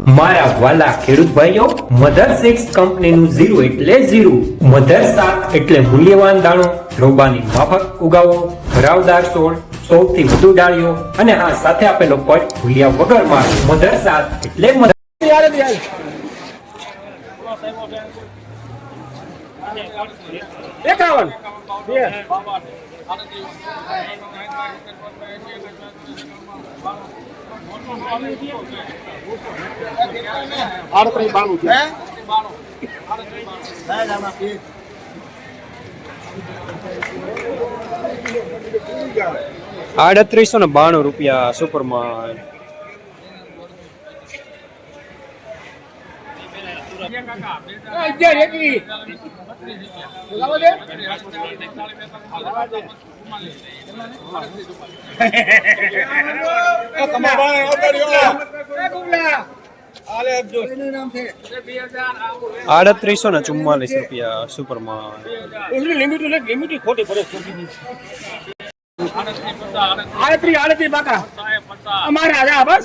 મારા વાલા ખેડૂત ભાઈઓ, મધર સિક્સ કંપનીનું ઝીરો એટલે ઝીરો. મધર સાત એટલે મૂલ્યવાન દાણો, રોબાની માફક ઉગાવો, ભરાવદાર છોડ સૌથી વધુ ડાળીઓ અને હા, સાથે આપેલો પટ ભૂલ્યા વગર માર. મધર સાત એટલે મધર એકાવન. આડત્રીસ બાણું છે. આડત્રીસો ને બાણું રૂપિયા સુપરમાં અગિયાર દે. આડત્રીસો ને ચુમ્માલીસ રૂપિયા સુપરમાં. લિમિટ લિમિટ ખોટી પડે આડત્રીસ આડત્રી બાકા. અમારે આવ્યા બસ.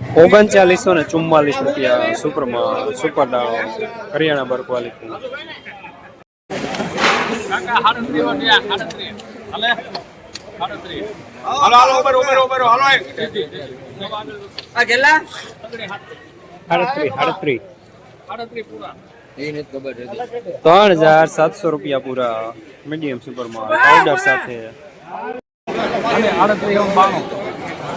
ઓગણચાલીસો ને ચુમ્માલીસ રૂપિયા સુપરમાં સુપર દાણો હરિયાણા બર ક્વોલિટી હાલો હાલો ઉપર ઉપર ઉપર હાલો આ કેટલા? આડત્રીસ આડત્રીસ ત્રણ હજાર સાતસો રૂપિયા પૂરા મીડિયમ સુપરમાં પાવડર સાથે.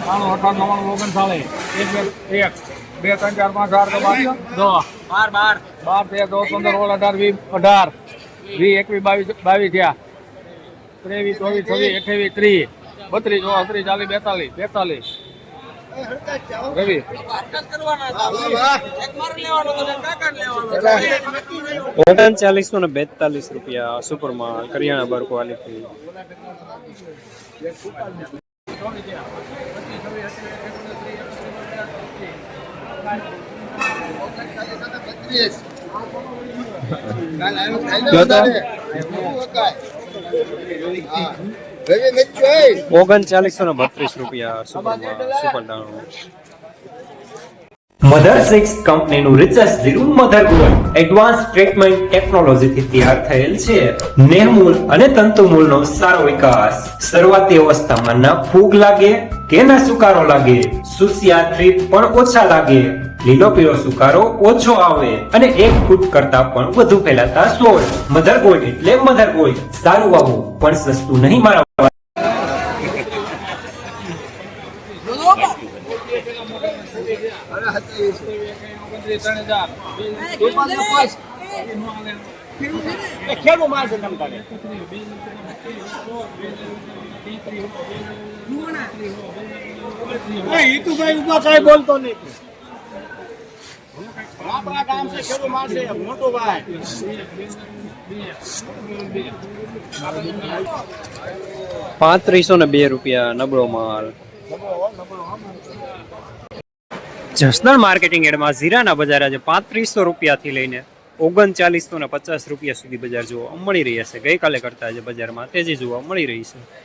આડત્રીસ અઠાર નવ્વાણું ઓગણચાલીસ એક બે એક. બે ત્રણ ચાર પાંચ આઠ બાર દો. બાર બાર. બાર તેર દસ પંદર સોળ અઢાર વીસ અઢાર. વીસ એકવીસ બાવીસ બાવીસ થયા. ત્રેવીસ ચોવીસ છવ્વીસ અઠ્યાવીસ ત્રીસ. બત્રીસ ચોત્રીસ ચાલીસ બેતાલીસ બેતાલીસ. રવિ. ઓગણચાલીસો ને બેતાલીસ રૂપિયા સુપરમાં કરિયાણા બર ક્વોલિટી. ઓગણચાલીસો ને મધર સિક્સ કંપનીનું research zero mother gold advance treatment ટેકનોલોજીથી તૈયાર થયેલ છે. નેહમૂલ અને તંતુમૂલનો સારો વિકાસ. શરૂઆતી અવસ્થામાં ના ફૂગ લાગે કે ના સુકારો લાગે સુસિયા થ્રીપ પણ ઓછા લાગે લીલો પીળો સુકારો ઓછો આવે અને એક ફૂટ કરતા પણ વધુ ફેલાતા સોળ મધર ગોલ્ડ એટલે મધર ગોલ્ડ સારું વાવું પણ સસ્તું નહીં મારા ખેડૂ માર છે તમ તારે. હિતુભાઈ ઊભા કાંઈ બોલતો નહીં. આપણા ગામ છે મોટો ભાઈ. પાંત્રીસો ને બે રૂપિયા નબળો માલ. જસદણ માર્કેટિંગ એડમાં ઝીરાના બજાર આજે પાંત્રીસો રૂપિયાથી લઈને ઓગણચાલીસો ને પચાસ રૂપિયા સુધી બજાર જોવા મળી રહ્યા છે. ગઈકાલે કરતા આજે બજારમાં તેજી જોવા મળી રહી છે.